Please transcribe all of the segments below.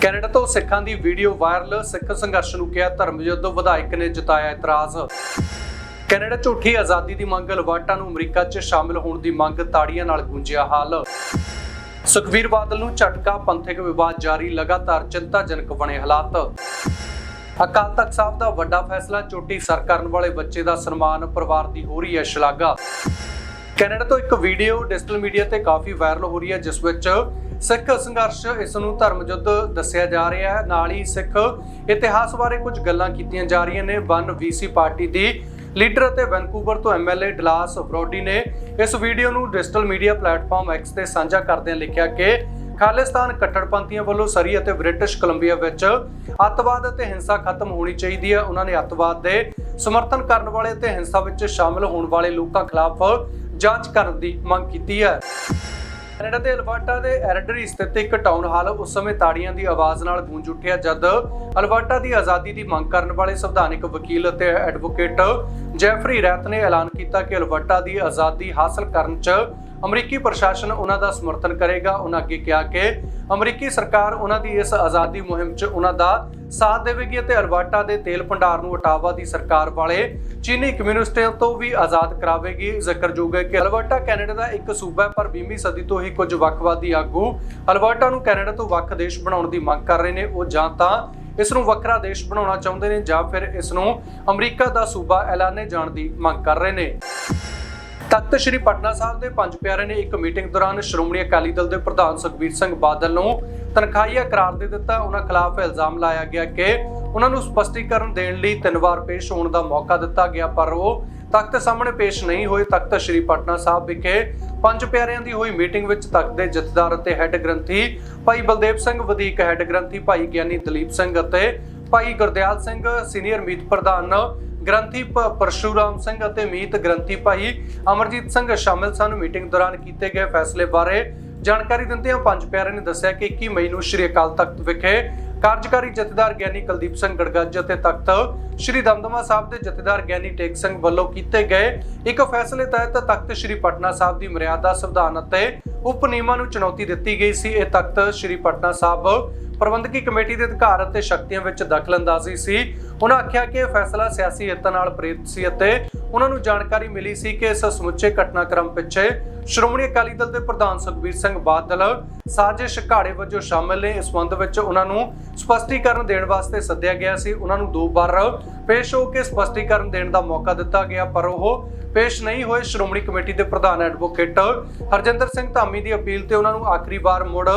Canada ਤੋਂ ਸਿੱਖਾਂ ਦੀ video viral, ਸਿੱਖ ਸੰਘਰਸ਼ ਨੂੰ ਕਿਹਾ ਧਰਮ ਯੁੱਧ ਵਿਧਾਇਕ ਨੇ ਜਤਾਇਆ ਇਤਰਾਜ਼। ਕੈਨੇਡਾ ਝੂਠੀ ਆਜ਼ਾਦੀ ਦੀ ਮੰਗ ਲਵਾਟਾਂ ਨੂੰ ਅਮਰੀਕਾ 'ਚ ਸ਼ਾਮਿਲ ਹੋਣ ਦੀ ਮੰਗ, ਤਾੜੀਆਂ ਨਾਲ ਗੂੰਜਿਆ ਹਾਲ। ਸੁਖਬੀਰ ਬਾਦਲ ਨੂੰ ਝਟਕਾ, ਪੰਥਕ ਵਿਵਾਦ ਜਾਰੀ, ਲਗਾਤਾਰ ਚਿੰਤਾਜਨਕ ਬਣੇ ਹਾਲਾਤ। ਅਕਾਲ ਤਖਤ ਸਾਹਿਬ ਦਾ ਵੱਡਾ ਫੈਸਲਾ, ਚੋਟੀ ਸਰ ਕਰਨ ਵਾਲੇ ਬੱਚੇ ਦਾ ਸਨਮਾਨ, ਪਰਿਵਾਰ ਦੀ ਹੋ ਰਹੀ ਹੈ ਸ਼ਲਾਘਾ। ਕੈਨੇਡਾ ਤੋਂ ਇੱਕ ਵੀਡੀਓ ਡਿਜੀਟਲ ਮੀਡੀਆ ਤੇ ਕਾਫੀ ਵਾਇਰਲ ਹੋ ਰਹੀ ਹੈ, ਜਿਸ ਵਿੱਚ ਸਿੱਖ ਸੰਘਰਸ਼ ਇਸ ਨੂੰ ਧਰਮ ਯੁੱਧ ਦੱਸਿਆ ਜਾ ਰਿਹਾ ਹੈ। ਨਾਲ ਹੀ ਸਿੱਖ ਇਤਿਹਾਸ ਬਾਰੇ ਕੁਝ ਗੱਲਾਂ ਕੀਤੀਆਂ ਜਾ ਰਹੀਆਂ ਨੇ। ਵਨ ਵੀਸੀ ਪਾਰਟੀ ਦੀ ਲੀਡਰ ਅਤੇ ਵੈਨਕੂਵਰ ਤੋਂ ਐਮਐਲਏ ਡਲਾਸ ਬਰੋਡੀ ਨੇ ਇਸ ਵੀਡੀਓ ਨੂੰ ਡਿਜੀਟਲ ਮੀਡੀਆ ਪਲੇਟਫਾਰਮ ਐਕਸ ਤੇ ਸਾਂਝਾ ਕਰਦਿਆਂ ਲਿਖਿਆ ਕਿ ਖਾਲਿਸਤਾਨ ਕੱਟੜਪੰਥੀਆਂ ਵੱਲੋਂ ਸਰੀ ਅਤੇ ਬ੍ਰਿਟਿਸ਼ ਕੋਲੰਬੀਆ ਵਿੱਚ ਅੱਤਵਾਦ ਅਤੇ ਹਿੰਸਾ ਖਤਮ ਹੋਣੀ ਚਾਹੀਦੀ ਹੈ। ਉਹਨਾਂ ਨੇ ਅੱਤਵਾਦ ਦੇ ਸਮਰਥਨ ਕਰਨ ਵਾਲੇ ਤੇ ਹਿੰਸਾ ਵਿੱਚ ਸ਼ਾਮਲ ਹੋਣ ਵਾਲੇ ਲੋਕਾਂ ਖਿਲਾਫ ਜਾਂਚ ਕਰਨ ਦੀ ਮੰਗ ਕੀਤੀ ਹੈ। ਕੈਨੇਡਾ ਦੇ ਅਲਬਰਟਾ ਦੇ ਐਰਡਰੀ ਸਥਿਤ ਇੱਕ ਟਾਊਨ ਹਾਲ ਉਸ ਸਮੇਂ ਤਾੜੀਆਂ ਦੀ ਆਵਾਜ਼ ਨਾਲ ਗੂੰਜ ਉੱਠਿਆ, ਜਦ ਅਲਬਰਟਾ ਦੀ ਆਜ਼ਾਦੀ ਦੀ ਮੰਗ ਕਰਨ ਵਾਲੇ ਸੰਵਿਧਾਨਿਕ ਵਕੀਲ ਅਤੇ ਐਡਵੋਕੇਟ ਜੈਫਰੀ ਰੈਤ ਨੇ ਐਲਾਨ ਕੀਤਾ ਕਿ ਅਲਬਰਟਾ ਦੀ ਆਜ਼ਾਦੀ ਹਾਸਲ ਕਰਨ 'ਚ ਅਮਰੀਕੀ ਪ੍ਰਸ਼ਾਸਨ ਉਹਨਾਂ ਦਾ ਸਮਰਥਨ ਕਰੇਗਾ। ਉਹਨਾਂ ਅੱਗੇ ਕਿਹਾ ਕਿ ਅਮਰੀਕੀ ਸਰਕਾਰ ਉਹਨਾਂ ਦੀ ਇਸ ਆਜ਼ਾਦੀ ਮੁਹਿੰਮ 'ਚ ਉਹਨਾਂ ਦਾ ਸਾਥ ਦੇਵੇਗੀ ਅਤੇ ਅਲਬਰਟਾ ਦੇ ਤੇਲ ਭੰਡਾਰ ਨੂੰ ottawa ਦੀ ਸਰਕਾਰ ਵਾਲੇ ਚੀਨੀ ਕਮਿਊਨਿਸਟਾਂ ਤੋਂ ਵੀ ਆਜ਼ਾਦ ਕਰਾਵੇਗੀ। ਜ਼ਿਕਰਯੋਗ ਹੈ ਕਿ ਅਲਬਰਟਾ ਕੈਨੇਡਾ ਦਾ ਇੱਕ ਸੂਬਾ ਹੈ, ਪਰ 20ਵੀਂ ਸਦੀ ਤੋਂ ਹੀ ਕੁਝ ਵੱਖਵਾਦੀ ਆਗੂ ਅਲਬਰਟਾ ਨੂੰ ਕੈਨੇਡਾ ਤੋਂ ਵੱਖ ਦੇਸ਼ ਬਣਾਉਣ ਦੀ ਮੰਗ ਕਰ ਰਹੇ ਨੇ। ਉਹ ਜਾਂ ਤਾਂ ਇਸ ਨੂੰ ਵੱਖਰਾ ਦੇਸ਼ ਬਣਾਉਣਾ ਚਾਹੁੰਦੇ ਨੇ ਜਾਂ ਫਿਰ ਇਸ ਨੂੰ ਅਮਰੀਕਾ ਦਾ ਸੂਬਾ ਐਲਾਨੇ ਜਾਣ ਦੀ ਮੰਗ ਕਰ ਰਹੇ ਨੇ। ਤਖਤ ਸ੍ਰੀ ਪਟਨਾ ਸਾਹਿਬ ਦੇ ਪੰਜ ਪਿਆਰੇ ਨੇ ਇੱਕ ਮੀਟਿੰਗ ਦੌਰਾਨ ਸ਼੍ਰੋਮਣੀ ਅਕਾਲੀ ਦਲ ਦੇ ਪ੍ਰਧਾਨ ਸੁਖਬੀਰ ਸਿੰਘ ਬਾਦਲ ਨੂੰ ਤਨਖਾਹੀਆ ਕਰਾਰ ਦੇ ਦਿੱਤਾ। ਉਹਨਾਂ ਖਿਲਾਫ ਇਲਜ਼ਾਮ ਲਾਇਆ ਗਿਆ ਕਿ ਉਹਨਾਂ ਨੂੰ ਸਪਸ਼ਟੀਕਰਨ ਦੇਣ ਲਈ ਤਿੰਨ ਵਾਰ ਪੇਸ਼ ਹੋਣ ਦਾ ਮੌਕਾ ਦਿੱਤਾ ਗਿਆ, ਪਰ ਉਹ ਤਖਤ ਸਾਹਮਣੇ ਪੇਸ਼ ਨਹੀਂ ਹੋਏ। ਤਖਤ ਸ੍ਰੀ ਪਟਨਾ ਸਾਹਿਬ ਵਿਖੇ ਪੰਜ ਪਿਆਰਿਆਂ ਦੀ ਹੋਈ ਮੀਟਿੰਗ ਵਿੱਚ ਤਖਤ ਦੇ ਜਥੇਦਾਰ ਅਤੇ ਹੈੱਡ ਗ੍ਰੰਥੀ ਭਾਈ ਬਲਦੇਵ ਸਿੰਘ, ਵਧੀਕ ਹੈੱਡ ਗ੍ਰੰਥੀ ਭਾਈ ਗਿਆਨੀ ਦਲੀਪ ਸਿੰਘ ਅਤੇ ਭਾਈ ਗੁਰਦਿਆਲ ਸਿੰਘ, ਸੀਨੀਅਰ ਮੀਤ ਪ੍ਰਧਾਨ ਗ੍ਰੰਥੀ ਪ- ਪਰਸ਼ੂਰਾਮ ਸਿੰਘ ਅਤੇ ਮੀਤ ਗ੍ਰੰਥੀ ਭਾਈ ਅਮਰਜੀਤ ਸਿੰਘ ਸ਼ਾਮਿਲ ਸਨ। ਮੀਟਿੰਗ ਦੌਰਾਨ ਕੀਤੇ ਗਏ ਫੈਸਲੇ ਬਾਰੇ ਜਾਣਕਾਰੀ ਦਿੰਦਿਆਂ ਪੰਜ ਪਿਆਰੇ ਨੇ ਦੱਸਿਆ ਕਿ 21 ਮਈ ਨੂੰ ਸ਼੍ਰੀ ਅਕਾਲ ਤਖਤ ਵਿਖੇ ਕਾਰਜਕਾਰੀ ਜਥੇਦਾਰ ਗਿਆਨੀ ਕੁਲਦੀਪ ਸਿੰਘ ਗੜਗੱਜ ਅਤੇ ਤਖਤ ਸ਼੍ਰੀ ਦਮਦਮਾ ਸਾਹਿਬ ਦੇ ਜਥੇਦਾਰ ਗਿਆਨੀ ਟੇਕ ਸਿੰਘ ਵੱਲੋਂ ਕੀਤੇ ਗਏ ਇੱਕ ਫੈਸਲੇ ਤਹਿਤ ਤਖਤ ਸ਼੍ਰੀ ਪਟਨਾ ਸਾਹਿਬ ਦੀ ਮਰਿਆਦਾ ਸੰਵਿਧਾਨ ਅਤੇ ਉਪ ਨਿਯਮਾਂ ਨੂੰ ਚੁਣੌਤੀ ਦਿੱਤੀ ਗਈ ਸੀ। ਇਹ ਤਖਤ ਸ਼੍ਰੀ ਪਟਨਾ ਸਾਹਿਬ ਪ੍ਰਬੰਧਕੀ ਕਮੇਟੀ ਦੇ ਅਧਿਕਾਰ ਅਤੇ ਸ਼ਕਤੀਆਂ ਵਿੱਚ ਦਖਲਅੰਦਾਜ਼ੀ ਸੀ। ਉਹਨਾਂ ਆਖਿਆ ਕਿ ਇਹ ਫੈਸਲਾ ਸਿਆਸੀ ਹਿੱਤਾਂ ਨਾਲ ਪ੍ਰੇਰਿਤ ਸੀ ਅਤੇ ਉਹਨਾਂ ਨੂੰ ਜਾਣਕਾਰੀ ਮਿਲੀ ਸੀ ਕਿ ਇਸ ਸਮੁੱਚੇ ਘਟਨਾਕ੍ਰਮ ਪਿੱਛੇ ਸ਼੍ਰੋਮਣੀ ਅਕਾਲੀ ਦਲ ਦੇ ਪ੍ਰਧਾਨ ਸੁਖਬੀਰ ਸਿੰਘ ਬਾਦਲ ਸਾਜ਼ਿਸ਼ ਘਾੜੇ ਵਜੋਂ ਸ਼ਾਮਲ ਨੇ। ਇਸ ਸੰਬੰਧ ਵਿੱਚ ਉਹਨਾਂ ਨੂੰ ਸਪਸ਼ਟੀਕਰਨ ਦੇਣ ਵਾਸਤੇ ਸੱਦਿਆ ਗਿਆ ਸੀ। ਉਹਨਾਂ ਨੂੰ ਦੋ ਵਾਰ ਪੇਸ਼ ਹੋ ਕੇ ਸਪਸ਼ਟੀਕਰਨ ਦੇਣ ਦਾ ਮੌਕਾ ਦਿੱਤਾ ਗਿਆ, ਪਰ ਉਹ ਪੇਸ਼ ਨਹੀਂ ਹੋਏ। ਸ਼੍ਰੋਮਣੀ ਕਮੇਟੀ ਦੇ ਪ੍ਰਧਾਨ ਐਡਵੋਕੇਟ ਹਰਜਿੰਦਰ ਸਿੰਘ ਧਾਮੀ ਦੀ ਅਪੀਲ ਤੇ ਉਹਨਾਂ ਨੂੰ ਆਖਰੀ ਵਾਰ ਮੁੜ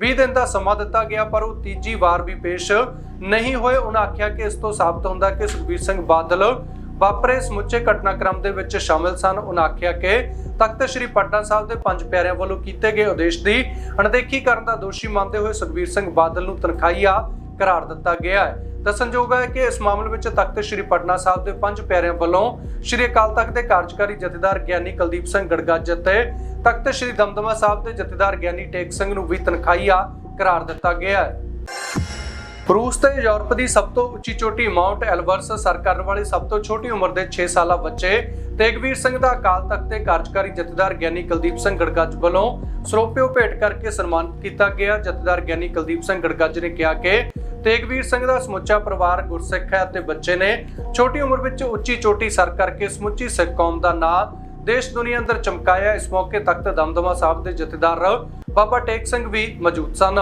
20 ਦਿਨ ਦਾ ਸਮਾਂ ਦਿੱਤਾ ਗਿਆ, ਪਰ ਉਹ ਤੀਜੀ ਵਾਰ ਵੀ ਪੇਸ਼ ਨਹੀਂ ਹੋਏ। ਉਹਨਾਂ ਆਖਿਆ ਕਿ ਇਸ ਤੋਂ ਸਾਬਤ ਹੁੰਦਾ ਕਿ ਸੁਖਬੀਰ ਸਿੰਘ ਬਾਦਲ ਵਾਪਰੇ, ਸਮੁੱਚੇ ਘਟਨਾਕ੍ਰਮ ਦੇ ਵਿੱਚ ਸ਼ਾਮਿਲ ਸਨ। ਉਹਨਾਂ ਆਖਿਆ ਕਿ ਤਖਤ ਸ੍ਰੀ ਪਟਨਾ ਸਾਹਿਬ ਦੇ ਪੰਜ ਪਿਆਰਿਆਂ ਵੱਲੋਂ ਕੀਤੇ ਗਏ ਉਦੇਸ਼ ਦੀ ਅਣਦੇਖੀ ਕਰਨ ਦਾ ਦੋਸ਼ੀ ਮੰਨਦੇ ਹੋਏ ਸੁਖਬੀਰ ਸਿੰਘ ਬਾਦਲ ਨੂੰ ਤਨਖਾਹੀਆ ਕਰਾਰ ਦਿੱਤਾ ਗਿਆ ਹੈ। ਦੱਸਣਯੋਗ ਹੈ ਕਿ ਇਸ ਮਾਮਲੇ ਵਿੱਚ ਤਖਤ ਸ੍ਰੀ ਪਟਨਾ ਸਾਹਿਬ ਦੇ ਪੰਜ ਪਿਆਰਿਆਂ ਵੱਲੋਂ ਸ੍ਰੀ ਅਕਾਲ ਤਖਤ ਦੇ ਕਾਰਜਕਾਰੀ ਜਥੇਦਾਰ ਗਿਆਨੀ ਕੁਲਦੀਪ ਸਿੰਘ ਗੜਗੱਜ ਅਤੇ ਤਖਤ ਸ੍ਰੀ ਦਮਦਮਾ ਸਾਹਿਬ ਦੇ ਜਥੇਦਾਰ ਗਿਆਨੀ ਟੇਕ ਸਿੰਘ ਨੂੰ ਵੀ ਤਨਖਾਹੀਆ ਕਰਾਰ ਦਿੱਤਾ ਗਿਆ ਹੈ। ਰੂਸ ਤੇ ਯੂਰਪ ਦੀ ਸਭ ਤੋਂ ਉੱਚੀ ਚੋਟੀ ਮਾਉਂਟ ਐਲਬਰਸ ਸਰ ਕਰਨ ਵਾਲੇ ਸਭ ਤੋਂ ਛੋਟੀ ਉਮਰ ਦੇ 6 ਸਾਲਾ ਬੱਚੇ ਤੇਗਵੀਰ ਸਿੰਘ ਦਾ ਅਕਾਲ ਤਖਤ ਦੇ ਕਾਰਜਕਾਰੀ ਜਥੇਦਾਰ ਗਿਆਨੀ ਕੁਲਦੀਪ ਸਿੰਘ ਗੜਗੱਜ ਵੱਲੋਂ ਸਰੋਪਿਓ ਭੇਟ ਕਰਕੇ ਸਨਮਾਨਿਤ ਕੀਤਾ ਗਿਆ। ਜਥੇਦਾਰ ਗਿਆਨੀ ਕੁਲਦੀਪ ਸਿੰਘ ਗੜਗੱਜ ਨੇ ਕਿਹਾ ਕਿ ਤੇਗਵੀਰ ਸਿੰਘ ਦਾ ਸਮੁੱਚਾ ਪਰਿਵਾਰ ਗੁਰਸਿੱਖ ਹੈ ਅਤੇ ਬੱਚੇ ਨੇ ਛੋਟੀ ਉਮਰ ਵਿੱਚ ਉੱਚੀ ਚੋਟੀ ਸਰ ਕਰਕੇ ਸਮੁੱਚੀ ਸਿੱਖ ਕੌਮ ਦਾ ਨਾਂ ਦੇਸ਼ ਦੁਨੀਆ ਅੰਦਰ ਚਮਕਾਇਆ। ਇਸ ਮੌਕੇ ਤਖਤ ਦਮਦਮਾ ਸਾਹਿਬ ਦੇ ਜਥੇਦਾਰ ਬਾਬਾ ਟੇਕ ਸਿੰਘ ਵੀ ਮੌਜੂਦ ਸਨ।